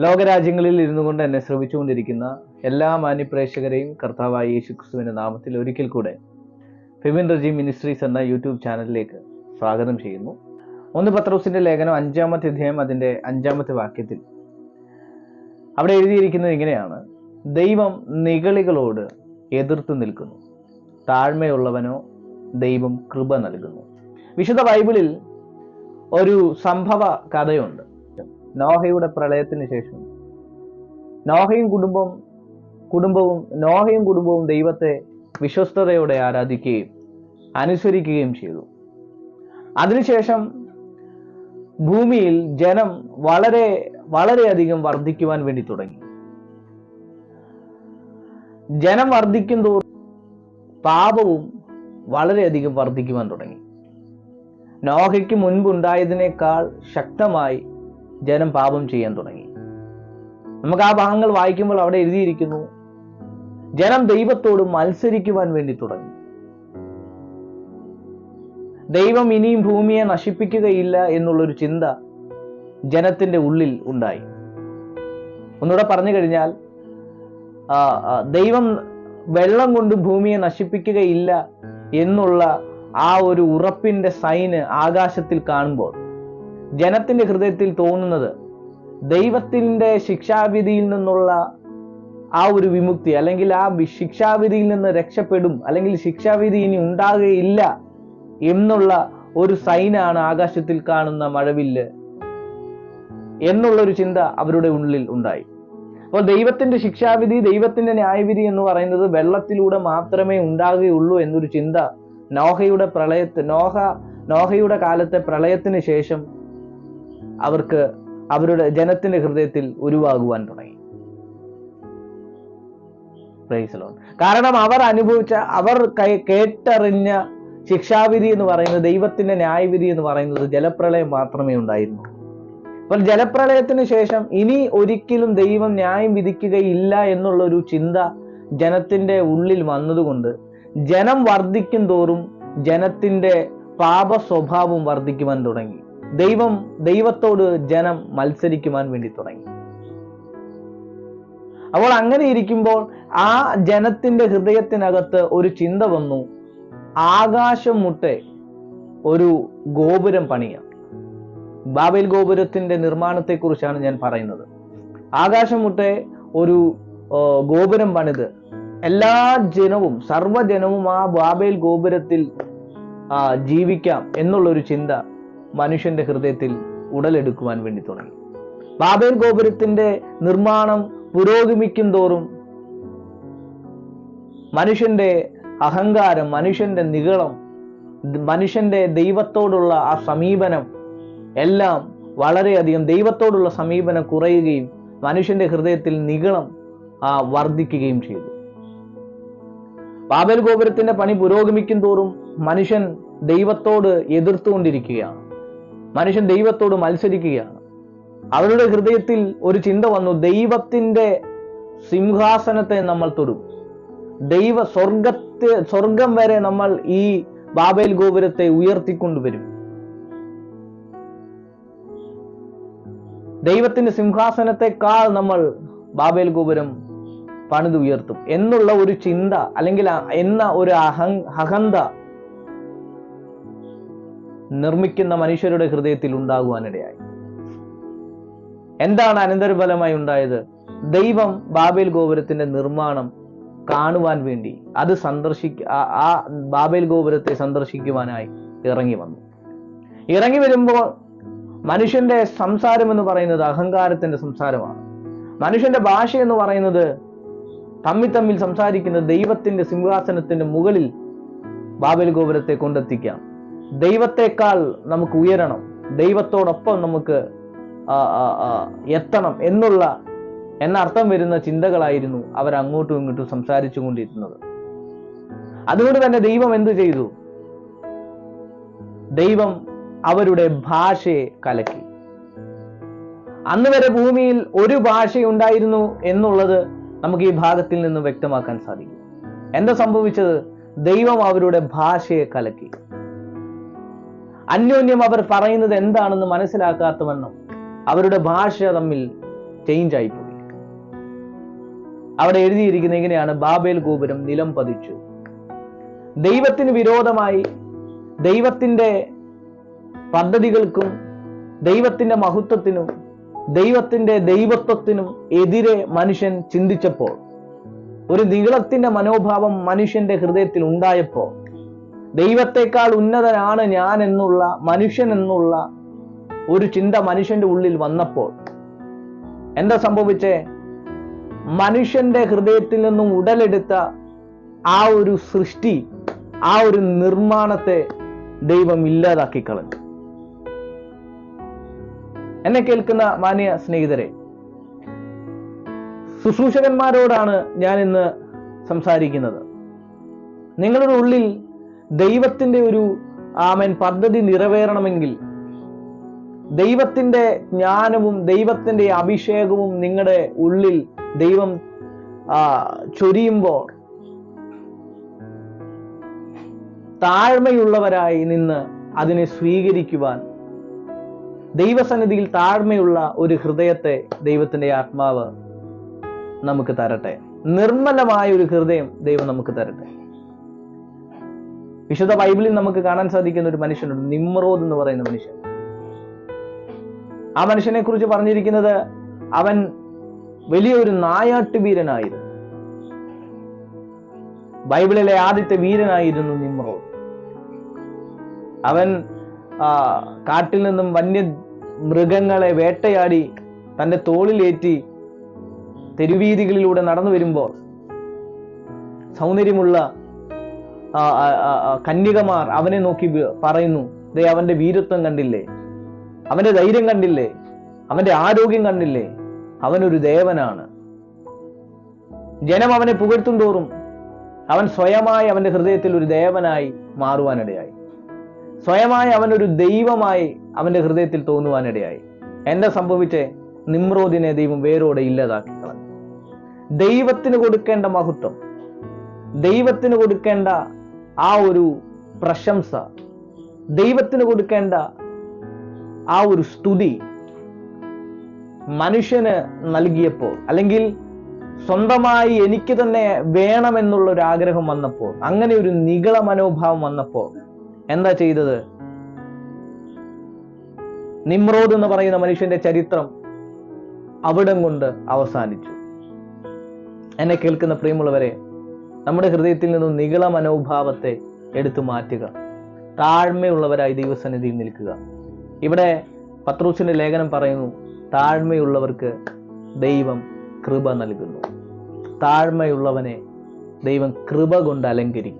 ലോകരാജ്യങ്ങളിൽ ഇരുന്നു കൊണ്ട് എന്നെ ശ്രമിച്ചുകൊണ്ടിരിക്കുന്ന എല്ലാ മാന്യപ്രേക്ഷകരെയും കർത്താവായ യേശു ക്രിസ്തുവിന്റെ നാമത്തിൽ ഒരിക്കൽ കൂടെ ഫെമിൻ റജി മിനിസ്ട്രീസ് എന്ന യൂട്യൂബ് ചാനലിലേക്ക് സ്വാഗതം ചെയ്യുന്നു. ഒന്ന് പത്രോസിന്റെ ലേഖനം അഞ്ചാമത്തെ അധ്യായം അതിന്റെ അഞ്ചാമത്തെ വാക്യത്തിൽ. അവിടെ എഴുതിയിരിക്കുന്നത് ഇങ്ങനെയാണ്. ദൈവം നികളികളോട് എതിർത്ത് നിൽക്കുന്നു. താഴ്മയുള്ളവനോ ദൈവം കൃപ നൽകുന്നു. വിശുദ്ധ ബൈബിളിൽ ഒരു സംഭവ കഥയുണ്ട്. നോഹയുടെ പ്രളയത്തിന് ശേഷം. നോഹയും കുടുംബം കുടുംബവും നോഹയും കുടുംബവും ദൈവത്തെ വിശ്വസ്തതയോടെ ആരാധിക്കുകയും അനുസരിക്കുകയും ചെയ്തു. അതിനുശേഷം ഭൂമിയിൽ ജനം വളരെ വളരെയധികം വർദ്ധിക്കുവാൻ വേണ്ടി തുടങ്ങി. ജനം വർദ്ധിക്കും തോറും പാപവും വളരെയധികം വർദ്ധിക്കുവാൻ തുടങ്ങി. നോഹയ്ക്ക് മുൻപുണ്ടായതിനേക്കാൾ ശക്തമായി ജനം പാപം ചെയ്യാൻ തുടങ്ങി. നമുക്ക് ആ ഭാഗങ്ങൾ വായിക്കുമ്പോൾ അവിടെ എഴുതിയിരിക്കുന്നു ജനം ദൈവത്തോട് മത്സരിക്കുവാൻ വേണ്ടി തുടങ്ങി. ദൈവം ഇനിയും ഭൂമിയെ നശിപ്പിക്കുകയില്ല എന്നുള്ളൊരു ചിന്ത ജനത്തിന്റെ ഉള്ളിൽ ഉണ്ടായി. ഒന്നുകൂടെ പറഞ്ഞു കഴിഞ്ഞാൽ ദൈവം വെള്ളം കൊണ്ട് ഭൂമിയെ നശിപ്പിക്കുകയില്ല എന്നുള്ള ആ ഒരു ഉറപ്പിന്റെ സൈന് ആകാശത്തിൽ കാണുമ്പോൾ ജനത്തിന്റെ ഹൃദയത്തിൽ തോന്നുന്നത് ദൈവത്തിന്റെ ശിക്ഷാവിധിയിൽ നിന്നുള്ള ആ ഒരു വിമുക്തി അല്ലെങ്കിൽ ആ ശിക്ഷാവിധിയിൽ നിന്ന് രക്ഷപ്പെടും അല്ലെങ്കിൽ ശിക്ഷാവിധി ഇനി ഉണ്ടാകുകയില്ല എന്നുള്ള ഒരു സൈനാണ് ആകാശത്തിൽ കാണുന്ന മഴവില്ല് എന്നുള്ളൊരു ചിന്ത അവരുടെ ഉള്ളിൽ ഉണ്ടായി. അപ്പോൾ ദൈവത്തിന്റെ ശിക്ഷാവിധി ദൈവത്തിന്റെ ന്യായവിധി എന്ന് പറയുന്നത് വെള്ളത്തിലൂടെ മാത്രമേ ഉണ്ടാകുകയുള്ളൂ എന്നൊരു ചിന്ത നോഹയുടെ പ്രളയത്ത് നോഹ നോഹയുടെ കാലത്തെ പ്രളയത്തിന് ശേഷം അവർക്ക് അവരുടെ ജനത്തിന്റെ ഹൃദയത്തിൽ ഉരുവാകുവാൻ തുടങ്ങി. കാരണം അവർ അനുഭവിച്ച അവർ കേട്ടറിഞ്ഞ ശിക്ഷാവിധി എന്ന് പറയുന്നത് ദൈവത്തിന്റെ ന്യായവിധി എന്ന് പറയുന്നത് ജലപ്രളയം മാത്രമേ ഉണ്ടായിരുന്നു. അപ്പോൾ ജലപ്രളയത്തിന് ശേഷം ഇനി ഒരിക്കലും ദൈവം ന്യായം വിധിക്കുകയില്ല എന്നുള്ള ഒരു ചിന്ത ജനത്തിന്റെ ഉള്ളിൽ വന്നതുകൊണ്ട് ജനം വർദ്ധിക്കും തോറും ജനത്തിന്റെ പാപ സ്വഭാവം വർദ്ധിക്കുവാൻ തുടങ്ങി. ദൈവം ദൈവത്തോട് ജനം മത്സരിക്കുവാൻ വേണ്ടി തുടങ്ങി. അപ്പോൾ അങ്ങനെ ഇരിക്കുമ്പോൾ ആ ജനത്തിന്റെ ഹൃദയത്തിനകത്ത് ഒരു ചിന്ത വന്നു. ആകാശം മുട്ടെ ഒരു ഗോപുരം പണിയാം. ബാബേൽ ഗോപുരത്തിന്റെ നിർമ്മാണത്തെ കുറിച്ചാണ് ഞാൻ പറയുന്നത്. ആകാശം മുട്ടെ ഒരു ഗോപുരം പണിത്. എല്ലാ ജനവും സർവജനവും ആ ബാബേൽ ഗോപുരത്തിൽ ജീവിക്കാം എന്നുള്ളൊരു ചിന്ത മനുഷ്യന്റെ ഹൃദയത്തിൽ ഉടലെടുക്കുവാൻ വേണ്ടി തുടങ്ങി. ബാബേൽ ഗോപുരത്തിന്റെ നിർമ്മാണം പുരോഗമിക്കും തോറും മനുഷ്യന്റെ അഹങ്കാരം മനുഷ്യന്റെ നികളം മനുഷ്യന്റെ ദൈവത്തോടുള്ള ആ സമീപനം എല്ലാം വളരെയധികം ദൈവത്തോടുള്ള സമീപനം കുറയുകയും മനുഷ്യന്റെ ഹൃദയത്തിൽ നികളം ആ വർദ്ധിക്കുകയും ചെയ്തു. ബാബേൽ ഗോപുരത്തിന്റെ പണി പുരോഗമിക്കും തോറും മനുഷ്യൻ ദൈവത്തോട് എതിർത്തുകൊണ്ടിരിക്കുകയാണ്. മനുഷ്യൻ ദൈവത്തോട് മത്സരിക്കുകയാണ്. അവരുടെ ഹൃദയത്തിൽ ഒരു ചിന്ത വന്നു ദൈവത്തിന്റെ സിംഹാസനത്തെ നമ്മൾ തൊടും. ദൈവ സ്വർഗത്തെ സ്വർഗം വരെ നമ്മൾ ഈ ബാബേൽ ഗോപുരത്തെ ഉയർത്തിക്കൊണ്ടുവരും ദൈവത്തിന്റെ സിംഹാസനത്തെക്കാൾ നമ്മൾ ബാബേൽ ഗോപുരം പണിത് ഉയർത്തും. എന്നുള്ള ഒരു ചിന്ത അല്ലെങ്കിൽ എന്ന ഒരു അഹ അഹന്ത നിർമ്മിക്കുന്ന മനുഷ്യരുടെ ഹൃദയത്തിൽ ഉണ്ടാകുവാനിടയായി. എന്താണ് അനന്തരഫലമായി ഉണ്ടായത്? ദൈവം ബാബേൽ ഗോപുരത്തിന്റെ നിർമ്മാണം കാണുവാൻ വേണ്ടി അത് സന്ദർശിക്ക ആ- ബാബേൽ ഗോപുരത്തെ സന്ദർശിക്കുവാനായി ഇറങ്ങി വന്നു. ഇറങ്ങി വരുമ്പോൾ മനുഷ്യന്റെ സംസാരം എന്ന് പറയുന്നത് അഹങ്കാരത്തിന്റെ സംസാരമാണ്. മനുഷ്യന്റെ ഭാഷ എന്ന് പറയുന്നത് തമ്മിൽ തമ്മിൽ സംസാരിക്കുന്ന ദൈവത്തിന്റെ സിംഹാസനത്തിന്റെ മുകളിൽ ബാബേൽ ഗോപുരത്തെ കൊണ്ടെത്തിക്കാം. ദൈവത്തെക്കാൾ നമുക്ക് ഉയരണം ദൈവത്തോടൊപ്പം നമുക്ക് എത്തണം എന്നുള്ള എന്നർത്ഥം വരുന്ന ചിന്തകളായിരുന്നു അവർ അങ്ങോട്ടും ഇങ്ങോട്ടും സംസാരിച്ചു കൊണ്ടിരുന്നത്. അതുകൊണ്ട് തന്നെ ദൈവം എന്ത് ചെയ്തു? ദൈവം അവരുടെ ഭാഷയെ കലക്കി. അന്ന് വരെ ഭൂമിയിൽ ഒരു ഭാഷയുണ്ടായിരുന്നു എന്നുള്ളത് നമുക്ക് ഈ ഭാഗത്തിൽ നിന്ന് വ്യക്തമാക്കാൻ സാധിക്കും. എന്താ സംഭവിച്ചത്? ദൈവം അവരുടെ ഭാഷയെ കലക്കി. അന്യോന്യം അവർ പറയുന്നത് എന്താണെന്ന് മനസ്സിലാക്കാത്ത വണ്ണം അവരുടെ ഭാഷ തമ്മിൽ ചേഞ്ച് ആയിപ്പോയി. അവിടെ എഴുതിയിരിക്കുന്ന ഇങ്ങനെയാണ് ബാബേൽ ഗോപുരം നിലം പതിച്ചു. ദൈവത്തിന് വിരോധമായി ദൈവത്തിന്റെ പദ്ധതികൾക്കും ദൈവത്തിന്റെ മഹത്വത്തിനും ദൈവത്തിന്റെ ദൈവത്വത്തിനും എതിരെ മനുഷ്യൻ ചിന്തിച്ചപ്പോൾ ഒരു നീളത്തിന്റെ മനോഭാവം മനുഷ്യന്റെ ഹൃദയത്തിൽ ഉണ്ടായപ്പോൾ ദൈവത്തെക്കാൾ ഉന്നതനാണ് ഞാൻ എന്നുള്ള മനുഷ്യൻ എന്നുള്ള ഒരു ചിന്ത മനുഷ്യന്റെ ഉള്ളിൽ വന്നപ്പോൾ എന്താ സംഭവിച്ചേ? മനുഷ്യന്റെ ഹൃദയത്തിൽ നിന്നും ഉടലെടുത്ത ആ ഒരു സൃഷ്ടി ആ ഒരു നിർമ്മാണത്തെ ദൈവം ഇല്ലാതാക്കി കളഞ്ഞു. എന്നെ കേൾക്കുന്ന മാന്യ സ്നേഹിതരെ ശുശ്രൂഷകന്മാരോടാണ് ഞാൻ ഇന്ന് സംസാരിക്കുന്നത്. നിങ്ങളുടെ ഉള്ളിൽ ദൈവത്തിന്റെ ഒരു ആമൻ പദ്ധതി നിറവേറണമെങ്കിൽ ദൈവത്തിന്റെ ജ്ഞാനവും ദൈവത്തിന്റെ അഭിഷേകവും നിങ്ങളുടെ ഉള്ളിൽ ദൈവം ചൊരിയുമ്പോൾ താഴ്മയുള്ളവരായി നിന്ന് അതിനെ സ്വീകരിക്കുവാൻ ദൈവസന്നിധിയിൽ താഴ്മയുള്ള ഒരു ഹൃദയത്തെ ദൈവത്തിന്റെ ആത്മാവ് നമുക്ക് തരട്ടെ. നിർമ്മലമായ ഒരു ഹൃദയം ദൈവം നമുക്ക് തരട്ടെ. വിശുദ്ധ ബൈബിളിൽ നമുക്ക് കാണാൻ സാധിക്കുന്ന ഒരു മനുഷ്യനുണ്ട്. നിമ്രോദ് എന്ന് പറയുന്ന മനുഷ്യൻ. ആ മനുഷ്യനെ കുറിച്ച് പറഞ്ഞിരിക്കുന്നത് അവൻ വലിയൊരു നായാട്ടുവീരനായിരുന്നു ബൈബിളിലെ ആദ്യത്തെ വീരനായിരുന്നു നിമ്രോദ്. അവൻ കാട്ടിൽ നിന്നും വന്യ മൃഗങ്ങളെ വേട്ടയാടി തന്റെ തോളിലേറ്റി തെരുവീതികളിലൂടെ നടന്നു വരുമ്പോൾ സൗന്ദര്യമുള്ള കന്യകമാർ അവനെ നോക്കി പറയുന്നു ദേ അവന്റെ വീരത്വം കണ്ടില്ലേ? അവന്റെ ധൈര്യം കണ്ടില്ലേ? അവന്റെ ആരോഗ്യം കണ്ടില്ലേ? അവനൊരു ദേവനാണ്. ജനം അവനെ പുകഴ്ത്തും തോറും അവൻ സ്വയമായി അവന്റെ ഹൃദയത്തിൽ ഒരു ദേവനായി മാറുവാനിടയായി. സ്വയമായി അവനൊരു ദൈവമായി അവന്റെ ഹൃദയത്തിൽ തോന്നുവാനിടയായി. എന്താ സംഭവിച്ച? നിമ്രോദിനെ ദൈവം വേരോടെ ഇല്ലാതാക്കി കളഞ്ഞു. ദൈവത്തിന് കൊടുക്കേണ്ട മഹത്വം. ദൈവത്തിന് കൊടുക്കേണ്ട ആ ഒരു പ്രശംസ ദൈവത്തിന് കൊടുക്കേണ്ട ആ ഒരു സ്തുതി മനുഷ്യന് നൽകിയപ്പോൾ അല്ലെങ്കിൽ സ്വന്തമായി എനിക്ക് തന്നെ വേണമെന്നുള്ള ഒരു ആഗ്രഹം വന്നപ്പോൾ അങ്ങനെ ഒരു നികള മനോഭാവം വന്നപ്പോൾ എന്താ ചെയ്തത്? നിമ്രോദ് എന്ന് പറയുന്ന മനുഷ്യന്റെ ചരിത്രം അവിടം കൊണ്ട് അവസാനിച്ചു. എന്നെ കേൾക്കുന്ന പ്രിയമുള്ളവരെ നമ്മുടെ ഹൃദയത്തിൽ നിന്നും നികള മനോഭാവത്തെ എടുത്തു മാറ്റുക. താഴ്മയുള്ളവരായി ദൈവസന്നിധിയിൽ നിൽക്കുക. ഇവിടെ പത്രൂസിന്റെ ലേഖനം പറയുന്നു താഴ്മയുള്ളവർക്ക് ദൈവം കൃപ നൽകുന്നു. താഴ്മയുള്ളവനെ ദൈവം കൃപ കൊണ്ട് അലങ്കരിക്കും